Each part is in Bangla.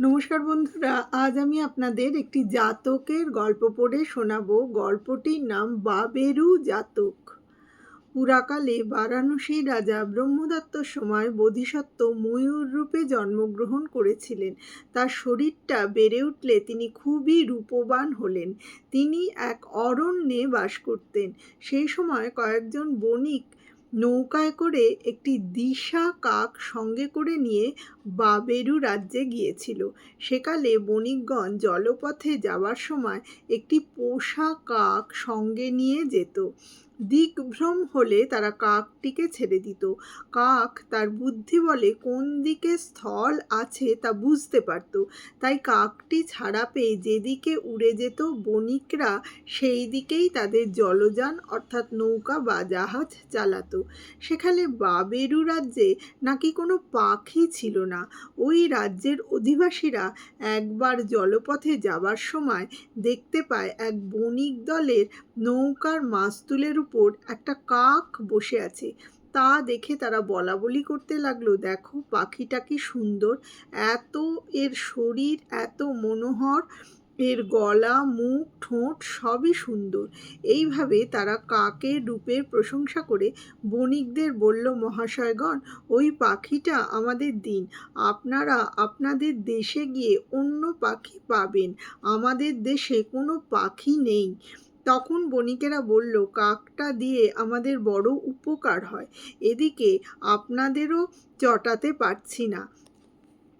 নমস্কার বন্ধুরা, আজ আমি আপনাদের একটি জাতকের গল্প পড়ে শোনাবো। গল্পটির নাম বাবেরু জাতক। পুরাকালে বারাণসীর রাজা ব্রহ্মদত্তর সময় বোধিসত্ত্ব ময়ূর রূপে জন্মগ্রহণ করেছিলেন। তার শরীরটা বেড়ে উঠলে তিনি খুবই রূপবান হলেন। তিনি এক অরণ্যে বাস করতেন। সেই সময় কয়েকজন বণিক নৌকায় করে একটি দিশা কাক সঙ্গে করে নিয়ে বাবেরু রাজ্যে গিয়েছিল। সেকালে বণিকগণ জলপথে যাওয়ার সময় একটি পোষা কাক সঙ্গে নিয়ে যেত। দিকভ্রম হলে তারা কাকটিকে ছেড়ে দিত। কাক তার বুদ্ধি বলে কোন দিকে স্থল আছে তা বুঝতে পারত। তাই কাকটি ছাড়া পেয়ে যেদিকে উড়ে যেত বণিকরা, সেই দিকেই তাদের জলযান অর্থাৎ নৌকা বা জাহাজ চালাতো। সেখানে বাবেরু রাজ্যে নাকি কোনো পাখি ছিল না। ওই রাজ্যের অধিবাসীরা একবার জলপথে যাবার সময় দেখতে পায় এক বণিক দলের নৌকার মাস্তুলের উপর একটা কাক বসে আছে। তা দেখে তারা বলা বলি করতে লাগল, দেখো, পাখিটা কি সুন্দর। এত এর শরীর, এত মনোহর। এর গলা, মুখ, ঠোঁট সবই সুন্দর। এইভাবে তারা কাকের রূপের প্রশংসা করে বণিকদের বলল, মহাশয়গণ, ওই পাখিটা আমাদের দিন। আপনারা আপনাদের দেশে গিয়ে অন্য পাখি পাবেন। আমাদের দেশে কোনো পাখি নেই। তখন বণিকেরা বলল কাকটা দিয়ে আমাদের বড় উপকার হয়। এদিকে আপনাদেরও চটাতে পারছি না।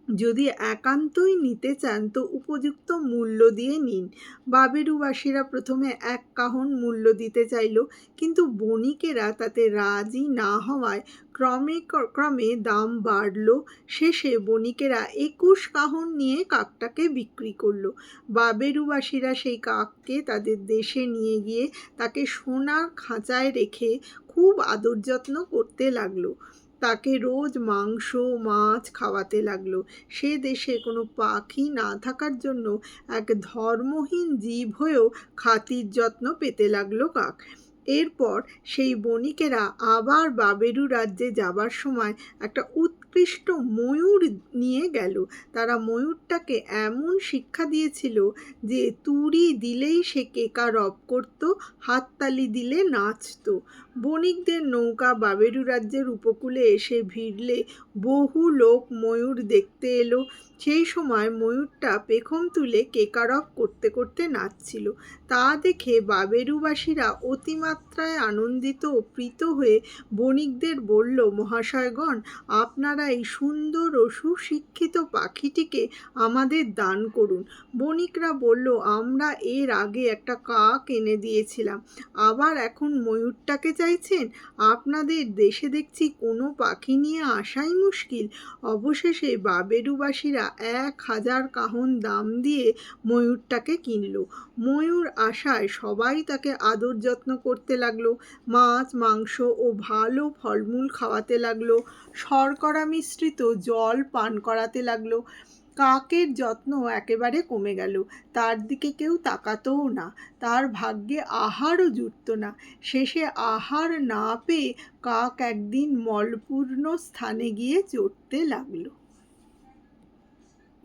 যদি একান্তই নিতে চান, তো উপযুক্ত মূল্য দিয়ে নিন। বাবেরুবাসীরা প্রথমে এক কাহন মূল্য দিতে চাইল, কিন্তু বণিকেরা তাতে রাজি না হওয়ায় ক্রমে ক্রমে দাম বাড়ল। শেষে বণিকেরা একুশ কাহন নিয়ে কাকটাকে বিক্রি করল। বাবেরুবাসীরা সেই কাককে তাদের দেশে নিয়ে গিয়ে তাকে সোনার খাঁচায় রেখে খুব আদর যত্ন করতে লাগল। তাকে রোজ মাংস, মাছ খাওয়াতে লাগল। সে দেশে কোনো পাখি না থাকার জন্য এক ধর্মহীন জীব হয়েও খাতির যত্ন পেতে লাগল কাক। এরপর সেই বণিকেরা আবার বাবেরু রাজ্যে যাবার সময় একটা উৎকৃষ্ট ময়ূর নিয়ে গেল। তারা ময়ূরটাকে এমন শিক্ষা দিয়েছিল যে তুড়ি দিলেই সে কেকা রব করত, হাততালি দিলে নাচত। বণিকদের নৌকা বাবেরু রাজ্যের উপকূলে এসে ভিড়লে বহু লোক ময়ূর দেখতে এলো। সেই সময় ময়ূরটা পেখম তুলে কেকারক করতে করতে নাচছিল। তা দেখে বাবেরুবাসীরা অতিমাত্রায় আনন্দিত ও প্রীত হয়ে বণিকদের বলল, মহাশয়গণ, আপনারা এই সুন্দর ও সুশিক্ষিত পাখিটিকে আমাদের দান করুন। বণিকরা বলল, আমরা এর আগে একটা কাক এনে দিয়েছিলাম। আবার এখন ময়ূরটাকে চাইছেন? আপনাদের দেশে দেখছি কোনো পাখি নিয়ে আসাই মুশকিল। অবশেষে বাবেরুবাসীরা এক হাজার কাহন দাম দিয়ে ময়ূরটাকে কিনল। ময়ূর আসায় সবাই তাকে আদর যত্ন করতে লাগল, মাছ, মাংস ও ভালো ফলমূল খাওয়াতে লাগল। শর্করা মিশ্রিত জল পান করাতে লাগল। কাকের যত্ন একেবারে কমে গেল। তার দিকে কেউ তাকাতও না। তার ভাগ্যে আহারও জুটত না। শেষে আহার না পেয়ে কাক একদিন মলপূর্ণ স্থানে গিয়ে চড়তে লাগল।